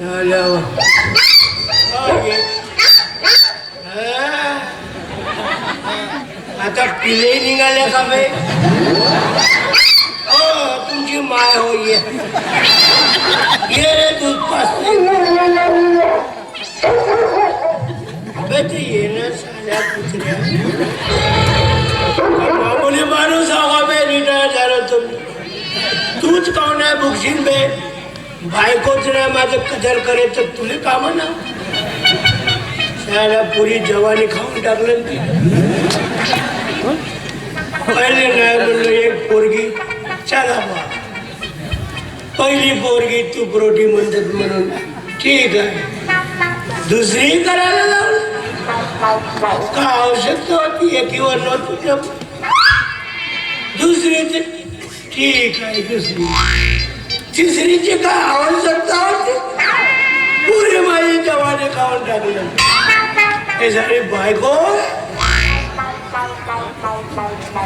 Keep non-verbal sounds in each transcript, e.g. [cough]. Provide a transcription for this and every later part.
झाल्यावर आता पिले निघाल्या का बे हो तुमची माय हो ये. ये रे दूध पाजते अबे ते येणं साल्या कुत्र्या मामुली माणूस हवा बे रिटायर झालं तुम्ही. तूच काऊन नाही बुकशील बे बायकोच नाही माझं कदर करे तर काम ना? त्याला पुरी जवानी खाऊन टाकलं ना पहिले नाही म्हणलं एक पोरगी चला बा. पहिली पोरगी तू प्रोटी म्हणतात म्हणून. ठीक आहे. दुसरी करायला लावलं. का आवश्यकता होती एकीवर नव्हती दुसरी ठीक आहे दुसरी. तिसरीची काय आवश्यकता होती पुरे माझी जवाने खाऊन टाकलं. हे झाली बायको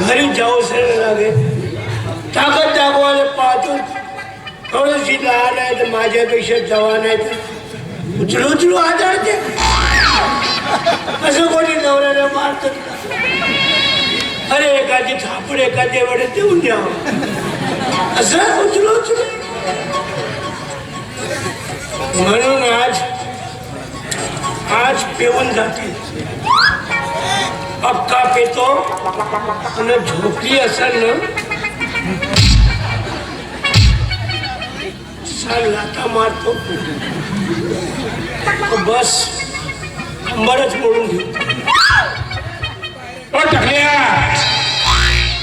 घरी जाऊ लागे. ताकद दाखवायला पाहतो थोडीशी लहान आहे तर माझ्यापेक्षा जवान आहे तर उचलू उचलू आदळते असं कोणी नवऱ्याला मारतात अरे एखादी थापड एखाद्या वेळेस देऊन द्यावं. असं उचलू उचलू. म्हणून आज आज पेऊन जाते. पक्का पेतो आणि झोपली असेल ना? साल लाथा मारतो. बस कंबरच मोडून घेऊ टाकल्या.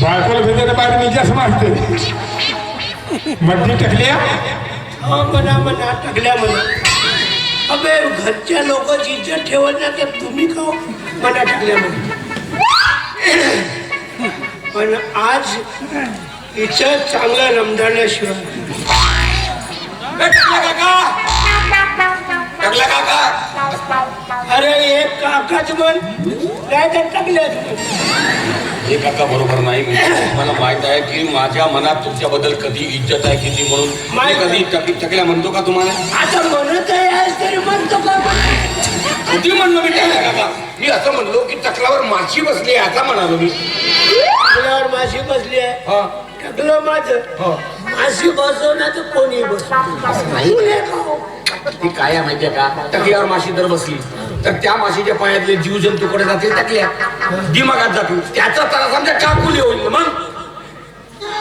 बायकोला भेटायला बाहेर मी जास्त मारते मधली टकल्या? हा म्हणा म्हणा टकल्या म्हणा अबे घरच्या लोकांची इज्जत ठेवत ना तर तुम्ही खाऊ म्हणा टाकल्या म्हणा पण आज हिचं चांगलं रमदाण्याशिवाय काका? अरे एक काकाच म्हण नाही तर टाकल्याच हे काका बरोबर नाही. मी मला माहीत आहे की माझ्या मनात तुमच्याबद्दल कधी इज्जत आहे किती म्हणून मी कधी टकी टकल्या म्हणतो का तुम्हाला? आता म्हणत आहे तरी म्हणतो का म्हण? किती म्हणलो मी टाकल्या काका? मी असं म्हणलो की टकलावर माशी बसली आहे असं म्हणालो मी. टाकल्यावर माशी बसली आहे? हा. टाकलं माझं. हो. माशी बसवणार तर कोणी ती काय माहितीये का? टकल्यावर माशी जर बसली. तर त्या माशीच्या पायातले जीव जंतूकडे जातील टकल्या दिमागात जातील. त्याचा तर समजा काकुली होईल मग?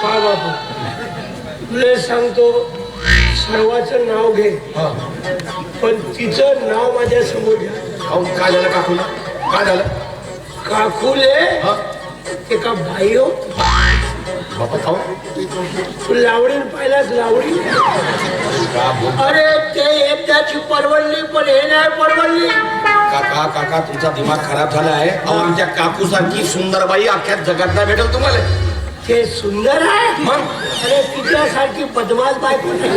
पा बापू. तुला सांगतो सर्वाचं नाव घे. पण तिचं नाव माझ्यासमोर घ्या. अहो, काय झालं काकूला? काय झालं? काकुले? एका बाई हो खाऊ तू लावडीन लावडी का बोल अरे ते एकदाची परवडली पण हे नाही परवडली. काका काका तुमचा दिमाग खराब झाला आहे. अहो, आमच्या काकू सारखी सुंदर बाई अख्ख्या जगात नाही भेटेल तुम्हाला. ते सुंदर आहे? मग? अरे तिच्यासारखी बदमाश बायको नाही.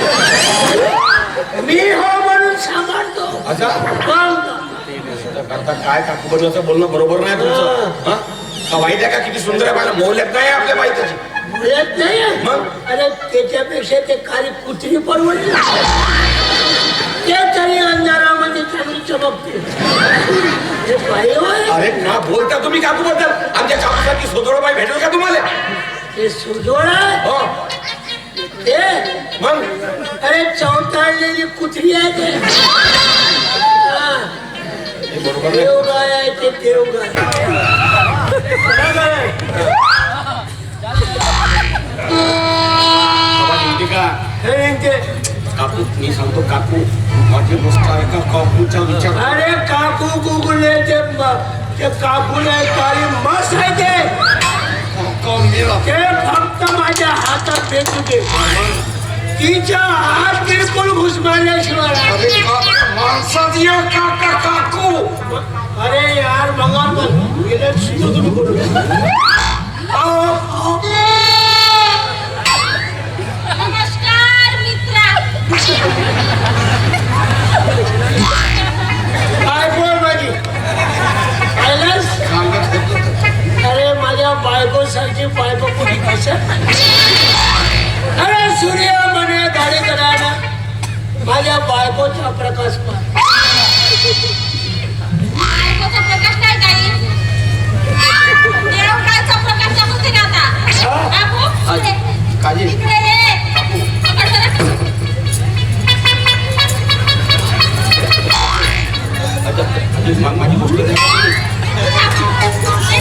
मी हो म्हणून सांभाळतो. मग आता काय काकू बद्दल असं बोलणं बरोबर नाही तुमचं? हा? का वाईट आहे का किती सुंदर आहे मला मोहल्यात नाही आपल्या बाईची येत नाही? मग? अरे त्याच्यापेक्षा ते काळी कुत्री परवडली. तरी अंधारामध्ये चांगली चमकते हे अरे ना बोलता तुम्ही काकू बद्दल आमच्या काकूसाठी सोदोळ बाई भेटेल का तुम्हाला? ते सुजोळ? आहे हो? ते मग? अरे चौताळलेली कुत्री आहे ते. हा, देवगाय आहे ते देवगाय. हे. ते काकू मी सांगतो काकू माझी गोष्ट आहे का काकूचा विचार अरे काकू कुकुले ते ते काकूले काळी मस आहे ते. काका. ते फक्त माझ्या हातात भेटू दे. तिच्या हात बिलकुल घुसमारल्याशिवाय अरे काका, माणसात या काका काकू. अरे यार भगवान पण गेले सुरू करू बायको सारखी बायको कोणी कसं अरे सूर्य म्हणे गाडी करायला माझ्या बायकोचा प्रकाश पाह बायकोचा प्रकाश नाही काही देव कायचा प्रकाश दाखवते का आता बापू आजी, इकडे. काजी. इकडे ये पकड जरा. अच्छा, आजी, मा- माझी गोष्ट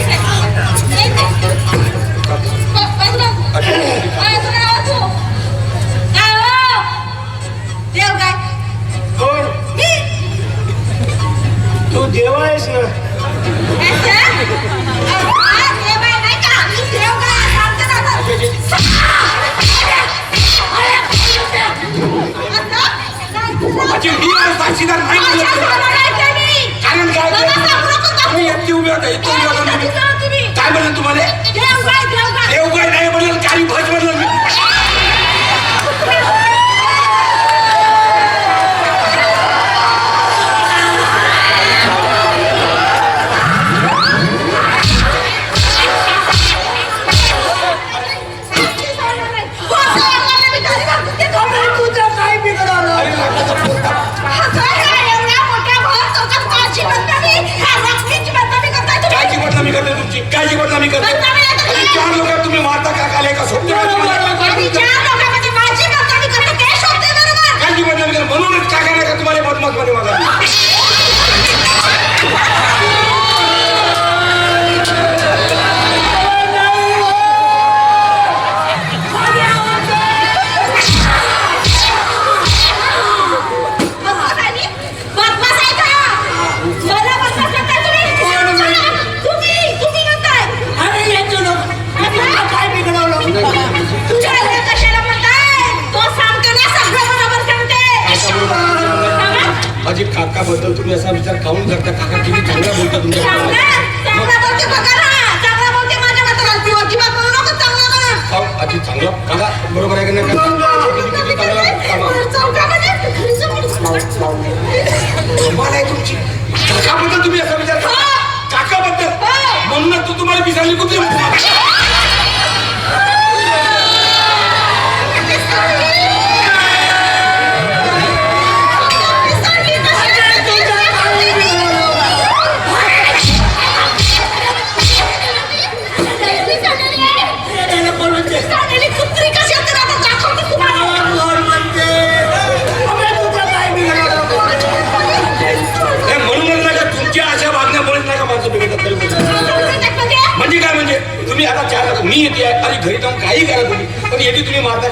नाही. नाही, नाही. ब-. बाजूला वाचू. काय हो? देव काय कोण मी तू देव आहेस ना असं?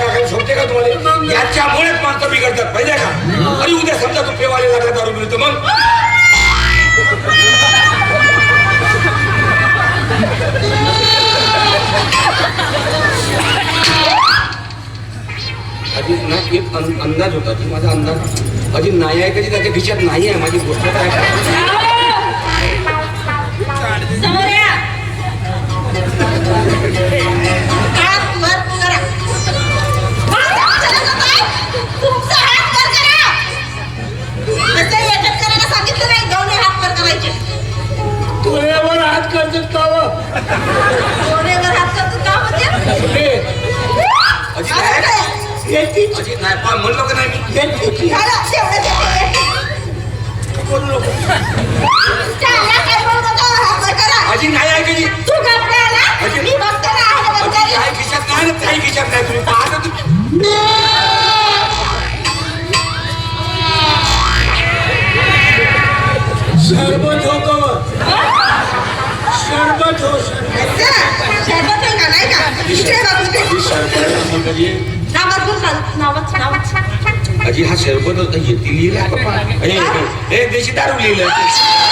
तुम्ही का काही का तुम्हाला? याच्यामुळेच माणसं बिघडतात पाहिजे का? आणि उद्या समजा तू पेवाले लागला दारू मिळत मग? अजित ना एक अंदाज होता की माझा अंदाज अजित नाही आहे कधी त्याच्या खिशात नाही आहे माझी गोष्ट काय समोर या हात करतो का म्हणजे हे, अजित आहे येतीच. अजित नाही पा म्हणलो का नाही मी येतीच. झालं, देते. बोलू नको. चालला काय हात करा. नाही आहे तू ना? अजित. मी बघते ना, आहे ना अजित बघते. काही खिशात नाही ना काही खिशात नाही तुम्ही पाहता तुम्ही सरबत? सरबत हो सरबत. शरबत का, नाही का? इकडे बघ, नावात अजी हा सरबत होता येते लिहिलं पप्पा हे हे देशी दारू लिहिलं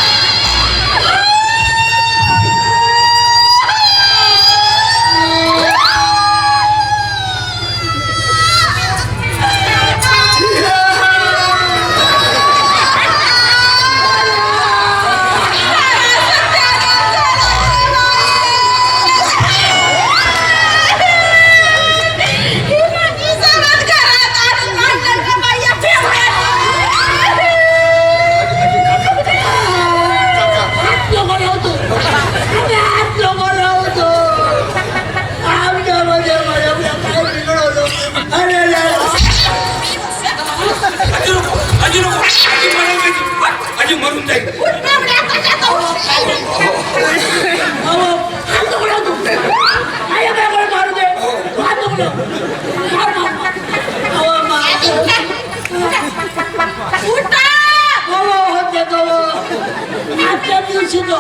आजच्या दिवशी तो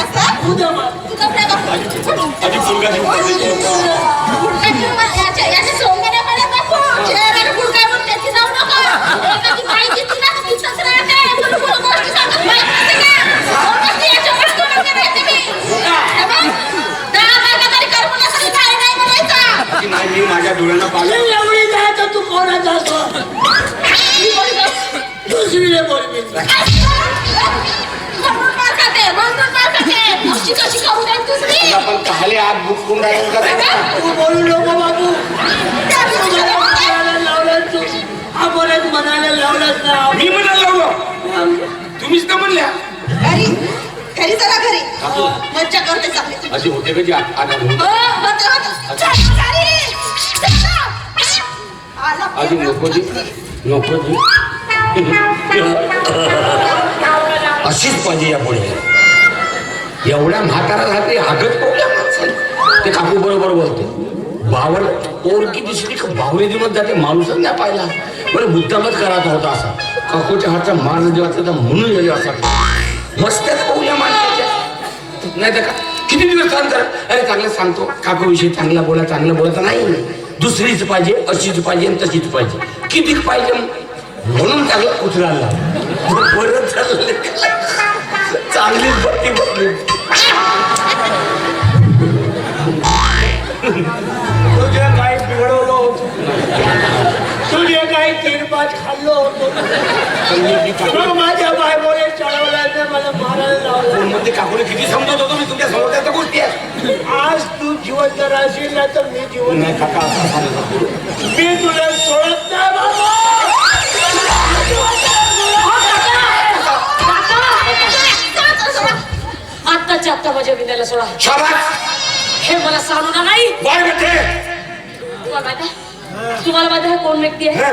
असं उद्या मार. तू कपडे बघ. आधी फुलका घेऊन बसायची. गुडघा घेऊन मा- याच्या- याच्या सोंगण्याकडे नको. चेहऱ्याला गुडघा म्हणून त्याची जाऊ नको. एखादी बाई दिसली ना, ती तिथंच राहते. तुला कोण गोष्टी सांगत नाही. माहिती का? म्हणूनच ती याच्याकडे गुडघा करायचे मी. हे बघ, दहा बायका तरी करमण्यासाठी काही नाही म्हणायचं. आधी नाही मी माझ्या डोळ्यांना अरे पाहिलं एवढी जायचं तू कोणाचा असतो मी बोलली बस. दुसरीने बोलली म्हणून मार खाते, म्हणून मार खाते. अशी कशी खाऊ द्या दुसरी? आपण काहले आत बुक करून राहिलो का ते? तू बोलू नको बाबू त्या तू दिवशी मला म्हणायला लावलं तू आपण एक म्हणायला लावलंच ना मी म्हणायला लावलं तुम्हीच तर म्हणल्या. घरी? घरी चला घरी. मज्जा करते अशी होते का जी आत- हो, नको जी. नको जी. अशीच पाहिजे या पुढे. एवढ्या म्हातारा राहते हागत पडल्या माणसाला? ते काकू बरोबर बोलते. बावळ पोरकी दिसली का बावळे दिवस जाते माणूसच नाही पाहिला. बरं मुद्दामच करायचा होता असा. काकूच्या हातचा मार्ग जेव्हा म्हणून गेले असा. मस्त्यात पाहूया माणसाच्या. नाही तर का? किती दिवस काम अरे चांगलं सांगतो. काकूविषयी चांगला बोला चांगलं तर नाही. दुसरीच पाहिजे अशीच पाहिजे आणि तशीच पाहिजे. किती पाहिजे? म्हणून चांगला उचलायला बरं चाललं चांगलीच बत्ती बघली तुझ्या काय बिघडवलं होतं? काय काही किरपात खाल्लं होतं? माझ्या बायकोने चढवलं तर मला मारायला लावलं. मध्ये काकूने किती समजत होतो मी तुमच्यासमोर गोष्टी आज तू जिवंत राहशील ना तर मी जिवंत नाही काका असं सांगतो. मी तुला सोडत नाही बाबा. आत्ताच्या आत्ता माझ्या विद्याला सोडा. शाबास. हे मला सांगू ना नाही आहे तुम्हाला माहीत आहे कोण व्यक्ती आहे?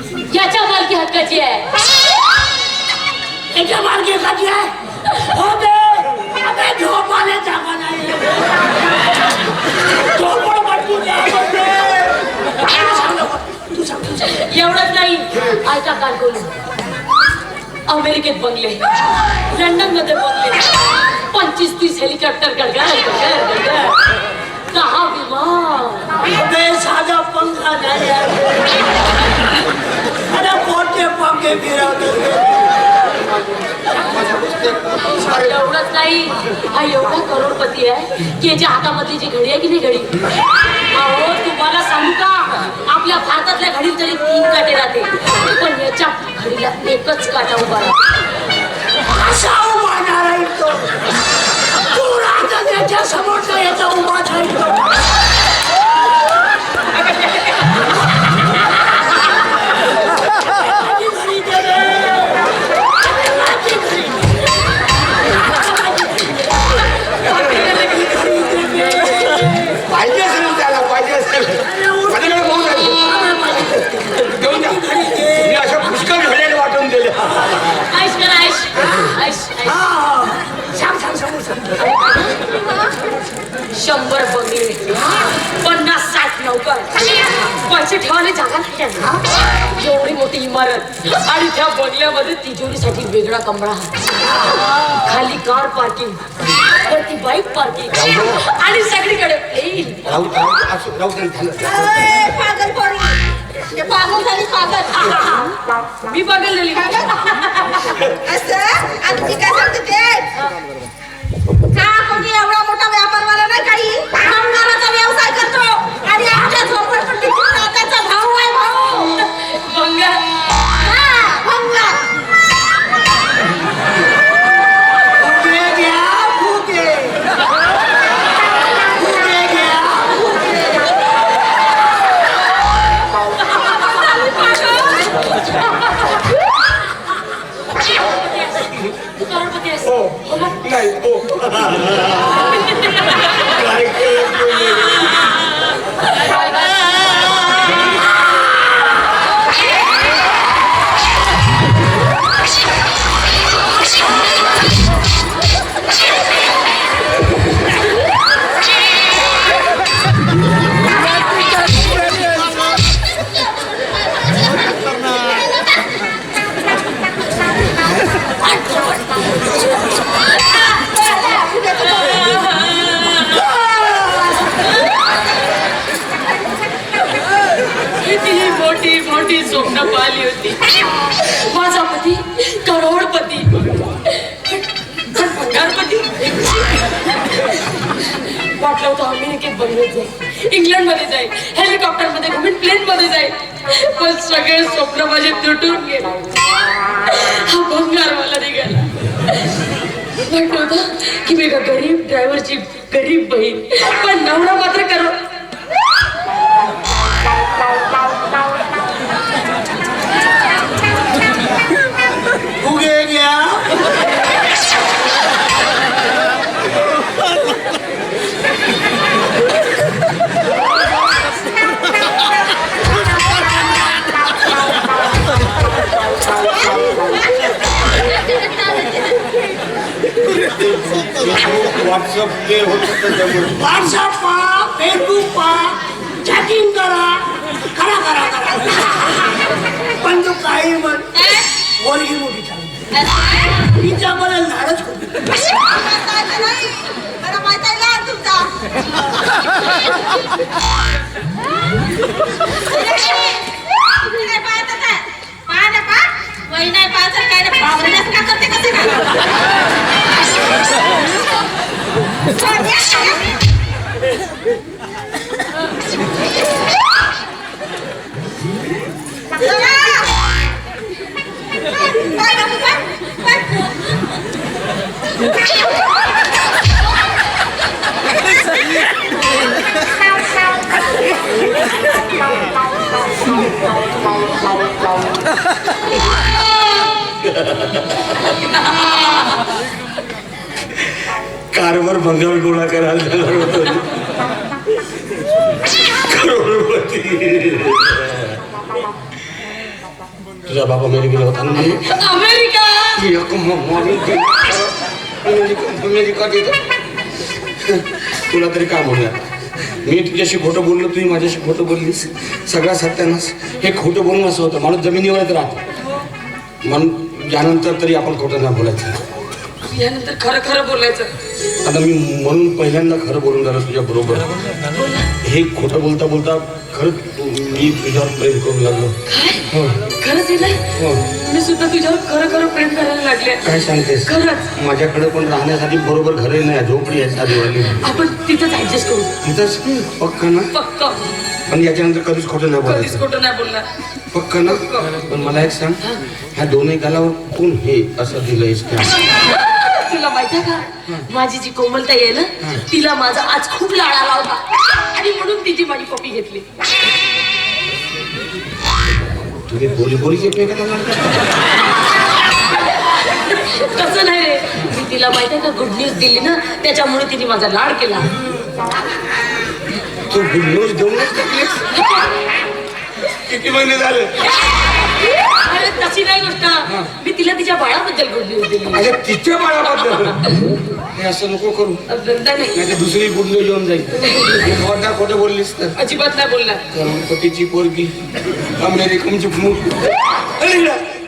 याच्या मालकी हक्काची आहे याच्या मार्गे कधी आहे हो बे अबे झोप आले जागा नाही झोपड पटकून जा, बे. तू सांग नको. तू सांग, तू सांग. एवढंच नाही ऐका काल कोणी अमेरिकेत बंगले लंडनमध्ये बंगले पंचवीस तीस हेलिकॉप्टर गडगड गडगड गडगड दहा विमान अबे साधा पंखा नाही आहे. अरे कोणते पंखे फिरवते एवढंच नाही हा एवढा करोडपती आहे की याच्या हातामधली जी घडी आहे की नाही घडी? अहो तुम्हाला सांगू का? आपल्या भारतातल्या घडीत तरी तीन काटे राहते. पण याच्या घडीला एकच काटा उभा राहतो. असा उभा तो. तू समोर याचा उभा नाही तिजोरीसाठी वेगळा कमरा खाली कार पार्किंग वरती बाईक पार्किंग. आणि सगळीकडे प्लेन राहू राहू असं राहू दे, झालं. ए, पागल पोरगी. हे पागल झाली पागल. मी बघलेली असं? आणि ती काय सांगते ते? का तू करोडपती आहेस हो हो मोठी आली होती. माझा पती करोडपती. भंगारपती वाटलं होतं अमेरिकेत बंगलेत जाईल इंग्लंडमध्ये जाईल. हेलिकॉप्टरमध्ये घुमेन प्लेन मध्ये जाईल. पण सगळे स्वप्न माझे तुटून गेले. हा भंगार मला निघाला. वाटलं होतं की मी गरीब ड्रायव्हरची गरीब बहीण. पण नवरा मात्र करो व्हॉट्सअप ते व्हॉट्सअप पहा फेसबुक पहा चॅटिंग करा करा करा करा. पण तो काही म्हण पोरगी मोठी चालली तिच्या मला लाडच तुमचा. कारवर भंगार गोळा करायला तुझा बाबा अमेरिकेला होता? अमेरिका! तुला तरी काय म्हणूया मी तुझ्याशी खोटं बोललो तुम्ही माझ्याशी खोटं बोललीस. सगळा सत्यानास हे खोटं बोलणं असं होतं. माणूस जमिनीवरच राहतो. म्हणून यानंतर तरी आपण खोटं नाही बोलायचं. यानंतर खरं खरं बोलायचं. आता मी म्हणून पहिल्यांदा खरं बोलून झालं तुझ्या बरोबर. हे खोटं बोलता बोलता खरंच मी तुझ्यावर प्रेम करू लागलो. हो. खरंच हो. मी सुद्धा तुझ्यावर खरं खरं प्रेम करायला लागले. काय सांगतेस? खरंच. माझ्याकडे पण राहण्यासाठी बरोबर घरही नाही झोपडी आहे साधीवाली आपण तिथंच ऍडजस्ट करू. तिथंच? पक्का ना? पक्क. पण याच्यानंतर कधीच खोटं नाही कधीच बोलायचं खोटं नाही बोलणार. पक्का ना? पण मला एक सांग ह्या दोन्ही गालावर कोण हे असं दिलंयस [laughs] तुला माहितीये का? माझी जी कोमलताई आहे ना तिला माझा आज खूप लाड होता आणि म्हणून तिची माझी कॉपी घेतली. तुम्ही बोली बोली? कसं नाही रे. मी तिला माहितीये का गुड न्यूज दिली ना त्याच्यामुळे तिने माझा लाड केला. तू गुड न्यूज देऊनच टाकलीस? किती महिने झाले? अरे तशी नाही गोष्ट. मी तिला तिच्या बाळाबद्दल दिली अरे तिच्या बाळाबद्दल? हे असं नको करू. नाही दुसरी गुड न्यूज येऊन जाईल. खोटा खोटं बोललीस तर. अजिबात नाही बोलणार. करोडपतीची पोरगी अरे इकडं.